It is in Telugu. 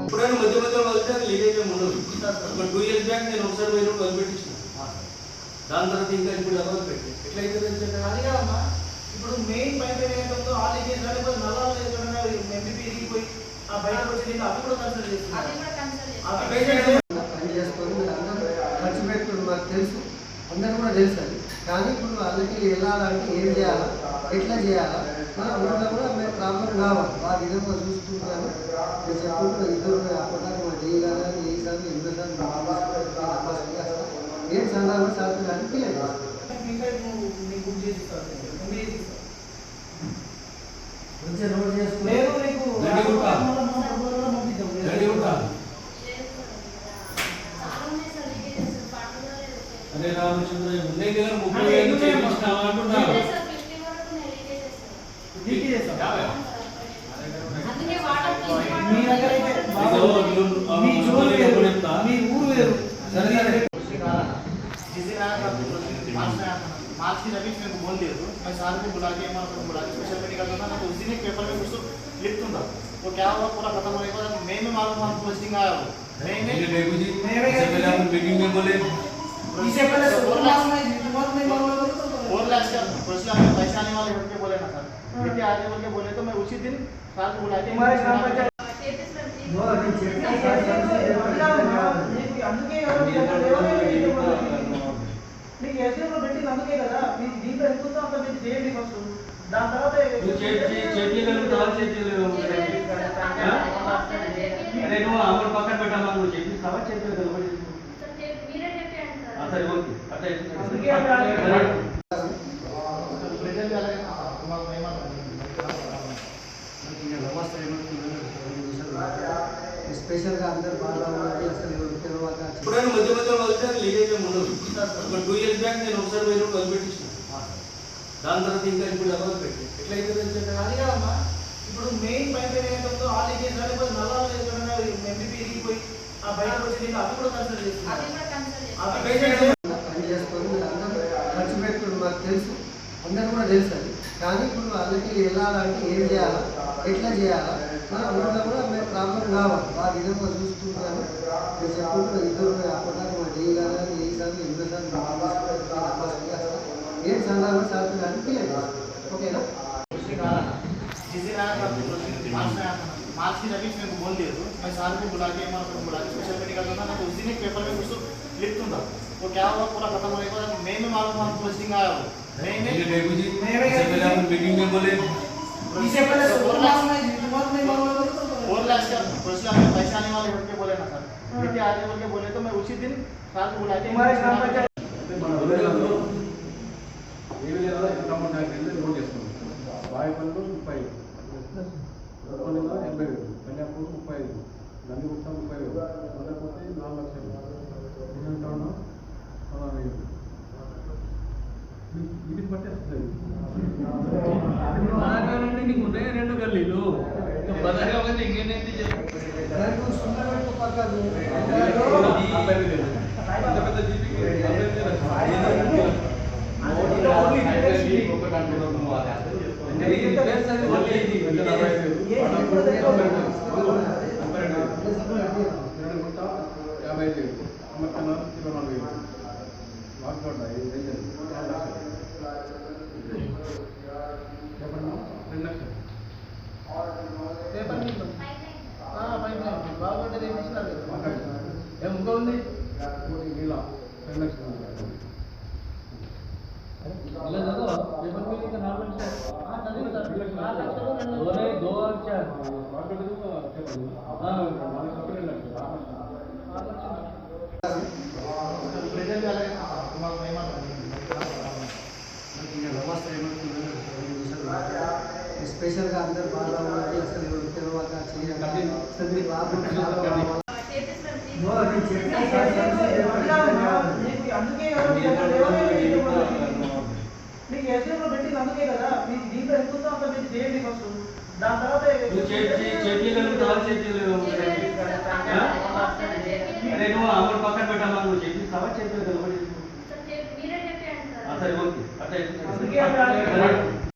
ఎప్పుడైనా మధ్య మధ్యలో వదిలితే అది లీకేజ్ ఏమి ఉండదు. ఒక టూ ఇయర్స్ బ్యాక్ నేను ఒకసారి పోయినప్పుడు వదిలిపెట్టించిన. దాని తర్వాత ఇంకా ఇప్పుడు ఎవరు పెట్టి ఎట్లయితే అది కాదమ్మా ఇప్పుడు మెయిన్ పైప్ ఏమైతుందో ఆ లీకేజ్ లేకపోతే నల్లాలు ఎక్కడైనా ఎంపీపీ ఇరిగిపోయి ఆ బయటకు వచ్చి అవి కూడా కన్సల్ట్ అవి చేస్తాం. పేషెంట్ పని చేసుకొని మీరు అందరూ ఖర్చు పెట్టుకుని మాకు తెలుసు. అందరూ కూడా తెలుసు అది. కానీ ఇప్పుడు వాళ్ళకి వెళ్ళాలంటే ఏం చేయాలా? ఎట్లా చేయాలా? మన ఊళ్ళో కూడా మేము ప్రాబ్లం కావాలి వాళ్ళు విధంగా చూసుకుంటారు నేను చెప్పుకుంటూ ఇద్దరు అప్పటిదాకా మా డీ కానీ ఏ సార్ ఎన్నో సార్లు ఏం సందర్భం సార్ కానీ క్లియర్ చేస్తాం ఇంకా నువ్వు నీకు బుక్ చేసి ఇస్తాను ముందు చేసి మీ దగ్గర అయితే ఇదో నువ్వు- ఆ మీ జోలు మళ్ళీ వేరు, ఎప్పుడు చెప్తా? మీ ఊరు వేరు సరే, సరే. मार्च की रबी मेरे को बोल दिया तो मैं सार को बुला के मैं को बुला के स्पेशल मेडिकल में तो उस दिन एक पेपर में कुछ तो लिख दूंगा वो क्या हुआ पूरा खत्म होने के बाद मैं में मालूम आपको पोस्टिंग आया हो मैं ये में देखो जी मेरे- इससे पहले हम मीटिंग में बोले इससे पहले सोलह लाख में तुम्हारा नहीं मालूम है तो फोर लैक्स का फैसला में पैसा आने वाले बोल के बोले ना सर कितने आगे बोल के बोले तो मैं उसी दिन सार को बुला के దాని తర్వాత అదే నువ్వు అమలు పక్కన పెట్టామా నువ్వు చెప్పిస్తావా స్పెషల్గా అందరు బాగా అసలు తర్వాత ఎప్పుడైనా మధ్య మధ్యలో వదిలితే లీకేజ్ ఉండదు టూ ఇయర్స్ బ్యాక్ నేను ఒకసారి పోయినప్పుడు వదిలిపెట్టించాను. దాని తర్వాత ఇంకా ఇప్పుడు ఎవరు పెట్టి. ఎట్లయితే అది కాదమ్మా ఇప్పుడు మెయిన్ పైప్ ఏమైతుందో ఆ లీకేజ్ లేకపోతే నల్లాలు ఎక్కడైనా ఎంపీపీ ఇరిగిపోయి ఆ బయటకు వచ్చి నీళ్ళు అవి కూడా కన్సల్ట్ చేస్తాం. అవి పేషెంట్ పని చేసుకొని మీరు అందరూ ఖర్చు పెట్టుకుని మాకు తెలుసు. అందరూ కూడా తెలుసు అది. కానీ ఇప్పుడు వాళ్ళకి వెళ్ళాలంటే ఏం చేయాలా ఎట్లా చేయాలా మన ఊళ్ళో కూడా మేము ప్రాబ్లం కావాలి విధంగా నేను ఇద్దరు అప్పటిదాకా మా డీ కానీ ఏ एक साल में सात हज़ार मिलेगा ओके ना उससे कहा जिस दिन आया था मार्च में आया था मार्च की रबीश मेरे को बोल दिया तो मैं सार को बुला के हमारे को बुला के स्पेशल में निकलता था ना? तो उस दिन एक पेपर में कुछ तो लिख दूँगा तो क्या हुआ पूरा खत्म होने के बाद मैं में मालूम हुआ पोस्टिंग आया हूँ। नहीं नहीं डेबू जी पहले हम मीटिंग में बोले इससे पहले सुपर मार्च में बहुत नहीं मालूम फोर लाख का फैसला में पैसे आने वाले बोल के बोले ना सर बेटे आने बोल के बोले तो मैं उसी दिन साथ बुला के हमारे ग्राम पंचायत ఏమి లేదా ఇంతమంది దగ్గర లోన్ చేసుకున్నాం బావి పనులు ముప్పై పనులు ఎనభై వేలు కన్యాపూర్ ముప్పై ఐదు. నందిగుట్ట ముప్పై వేలు అందరిపోతే నాలుగు లక్షలు. ఏమంటాను పలానా వేలు. వీటిని బట్టి వస్తుంది నీకు ఉన్నాయి రెండు గల్లీలు? బదాగా పోతే ఇంకేంటి? యాభై ఐదు వేలు అమ్మకన్నారు స్పెషల్గా అందరు బాగా ఉన్నది అసలు తెలియక చేయాలి అసలు మీరు బాగుంటుంది చేపిస్తాం నో, నేను చెప్పిన అది కాదమ్మా, నీకు అందుకే కదా మీ దగ్గర ఎవరు ఏమీ చెప్పలేదు. నీకు ఎస్డీఎంలో పెట్టింది అందుకే కదా మీకు దీంట్లో ఎంత ఉందో అంత మీరు చేయండి ఫస్ట్ దాని తర్వాత